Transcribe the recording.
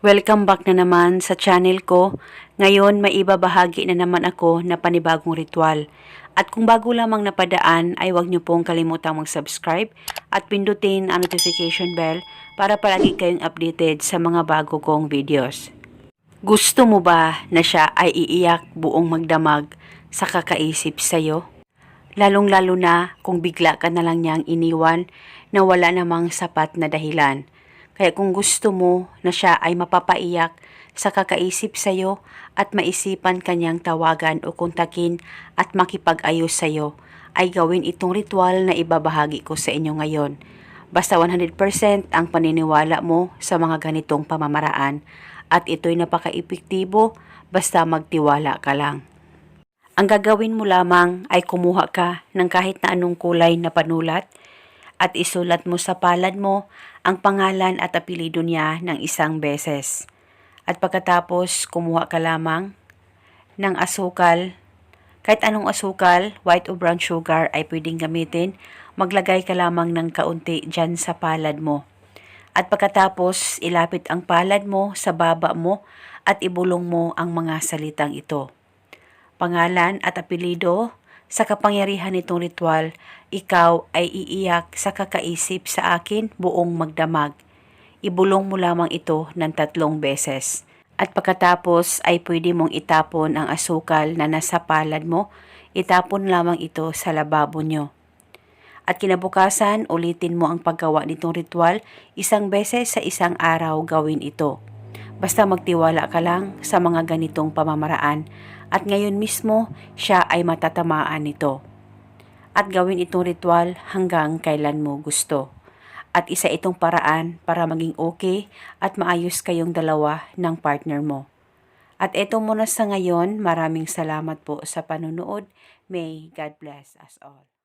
Welcome back na naman sa channel ko. Ngayon, may ibabahagi na naman ako na panibagong ritual. At kung bago lamang napadaan, ay huwag niyo pong kalimutang mag-subscribe at pindutin ang notification bell para palagi kayong updated sa mga bago kong videos. Gusto mo ba na siya ay iiyak buong magdamag sa kakaisip sa'yo? Lalong-lalo na kung bigla ka na lang niyang iniwan na wala namang sapat na dahilan. Kaya kung gusto mo na siya ay mapapaiyak sa kakaisip sa'yo at maisipan kanyang tawagan o kontakin at makipag-ayos sa'yo, ay gawin itong ritual na ibabahagi ko sa inyo ngayon. Basta 100% ang paniniwala mo sa mga ganitong pamamaraan at ito'y napaka-epektibo basta magtiwala ka lang. Ang gagawin mo lamang ay kumuha ka ng kahit na anong kulay na panulat at isulat mo sa palad mo ang pangalan at apelido niya ng isang beses. At pagkatapos, kumuha ka lamang ng asukal. Kahit anong asukal, white o brown sugar ay pwedeng gamitin. Maglagay ka lamang ng kaunti dyan sa palad mo. At pagkatapos, ilapit ang palad mo sa baba mo at ibulong mo ang mga salitang ito pangalan at apelido, sa kapangyarihan nitong ritual, ikaw ay iiyak sa kakaisip sa akin buong magdamag. Ibulong mo lamang ito ng tatlong beses. At pagkatapos ay pwede mong itapon ang asukal na nasa palad mo, itapon lamang ito sa lababo nyo. At kinabukasan, ulitin mo ang paggawa nitong ritual, isang beses sa isang araw gawin ito. Basta magtiwala ka lang sa mga ganitong pamamaraan at ngayon mismo siya ay matatamaan nito. At gawin itong ritual hanggang kailan mo gusto. At isa itong paraan para maging okay at maayos kayong dalawa ng partner mo. At eto muna sa ngayon, maraming salamat po sa panonood. May God bless us all.